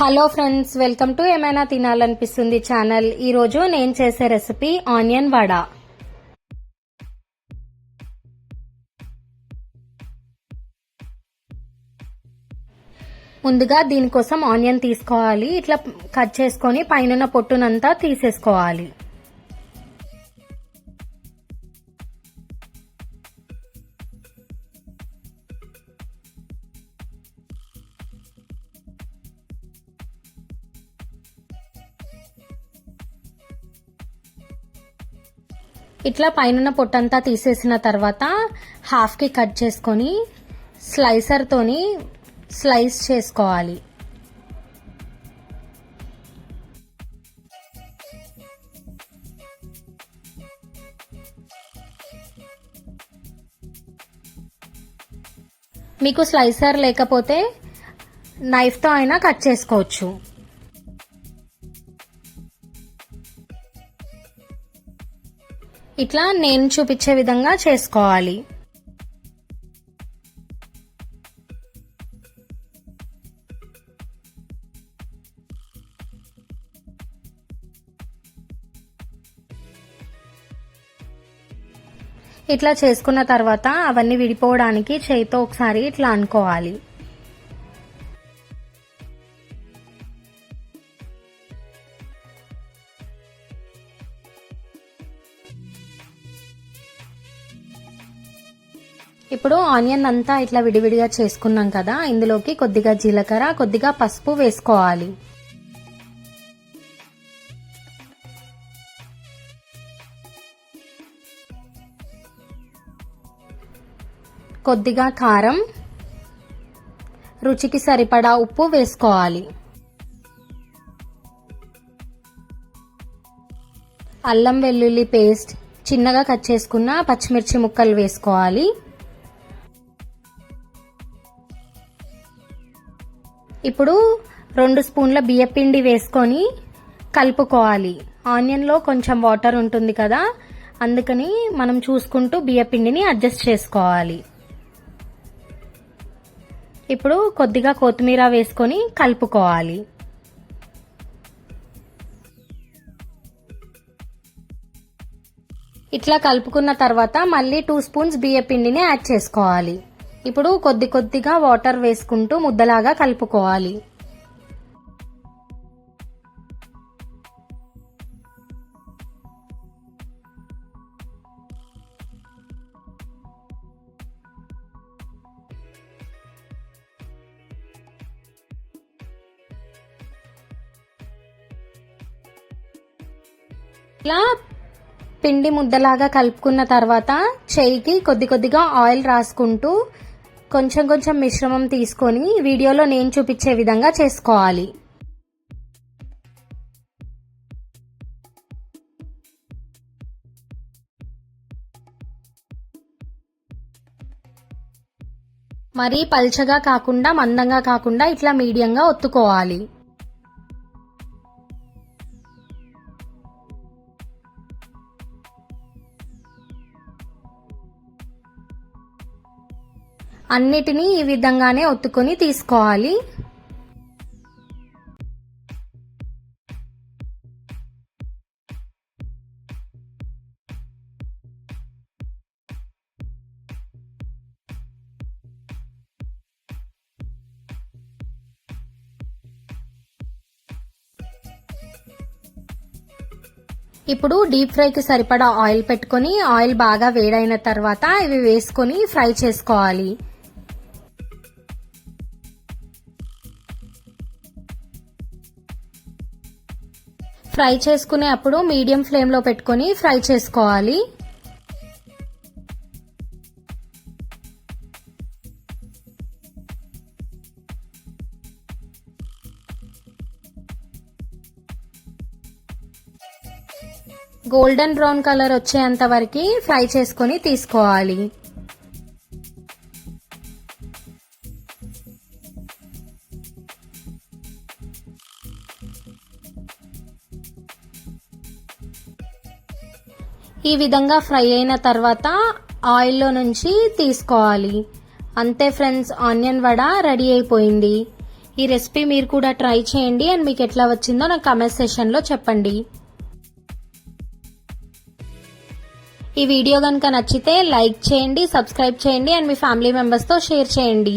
Hello friends welcome to ఏమైనా తినాలనిపిస్తుంది channel ఈరోజు నేను చేసే రెసిపీ ఆనియన్ వడ. ముందుగా దీనికోసం ఆనియన్ తీసుకోవాలి. ఇట్లా కట్ చేసుకొని పైన పొట్టునంతా తీసేసుకోవాలి. ఇట్లా పైన పొట్టంతా తీసేసిన తర్వాత హాఫ్కి కట్ చేసుకొని స్లైసర్తోని స్లైస్ చేసుకోవాలి. మీకు స్లైసర్ లేకపోతే నైఫ్తో అయినా కట్ చేసుకోవచ్చు. ఇట్లా నేను చూపించే విధంగా చేసుకోవాలి. ఇట్లా చేసుకున్న తర్వాత అవన్నీ విడిపోవడానికి చేయితో ఒకసారి ఇట్లా అనుకోవాలి. ఇప్పుడు ఆనియన్ అంతా ఇట్లా విడివిడిగా చేసుకున్నాం కదా ఇందులోకి కొద్దిగా జీలకర్ర కొద్దిగా పసుపు వేసుకోవాలి. కొద్దిగా కారం రుచికి సరిపడా ఉప్పు వేసుకోవాలి. అల్లం వెల్లుల్లి పేస్ట్ చిన్నగా కట్ చేసుకున్న పచ్చిమిర్చి ముక్కలు వేసుకోవాలి. ఇప్పుడు రెండు స్పూన్ల బియ్యపిండి వేసుకొని కలుపుకోవాలి. ఆనియన్లో కొంచెం వాటర్ ఉంటుంది కదా అందుకని మనం చూసుకుంటూ బియ్యపిండిని అడ్జస్ట్ చేసుకోవాలి. ఇప్పుడు కొద్దిగా కొత్తిమీర వేసుకొని కలుపుకోవాలి. ఇట్లా కలుపుకున్న తర్వాత మళ్ళీ టూ స్పూన్స్ బియ్య పిండిని యాడ్ చేసుకోవాలి. ఇప్పుడు కొద్ది కొద్దిగా వాటర్ వేసుకుంటూ ముద్దలాగా కలుపుకోవాలి. ఇలా పిండి ముద్దలాగా కలుపుకున్న తర్వాత చేయికి కొద్ది కొద్దిగా ఆయిల్ రాసుకుంటూ కొంచెం కొంచెం మిశ్రమం తీసుకొని వీడియోలో నేను చూపించే విధంగా చేసుకోవాలి. మరీ పల్చగా కాకుండా మందంగా కాకుండా ఇట్లా మీడియంగా ఒత్తుకోవాలి. అన్నిటినీ ఈ విధంగానే ఒత్తుకొని తీసుకోవాలి. ఇప్పుడు డీప్ ఫ్రైకి సరిపడా ఆయిల్ పెట్టుకొని ఆయిల్ బాగా వేడైన తర్వాత ఇవి వేసుకొని ఫ్రై చేసుకోవాలి. ఫ్రై చేసుకునే అప్పుడు మీడియం ఫ్లేమ్లో పెట్టుకొని ఫ్రై చేసుకోవాలి. గోల్డెన్ బ్రౌన్ కలర్ వచ్చేంత వరకు ఫ్రై చేసుకొని తీసుకోవాలి. ఈ విధంగా ఫ్రై అయిన తర్వాత ఆయిల్లో నుంచి తీసుకోవాలి. అంతే ఫ్రెండ్స్ ఆనియన్ వడ రెడీ అయిపోయింది. ఈ రెసిపీ మీరు కూడా ట్రై చేయండి అండ్ మీకు ఎట్లా వచ్చిందో నాకు కమెంట్ సెషన్లో చెప్పండి. ఈ వీడియో కనుక నచ్చితే లైక్ చేయండి సబ్స్క్రైబ్ చేయండి అండ్ మీ ఫ్యామిలీ మెంబర్స్తో షేర్ చేయండి.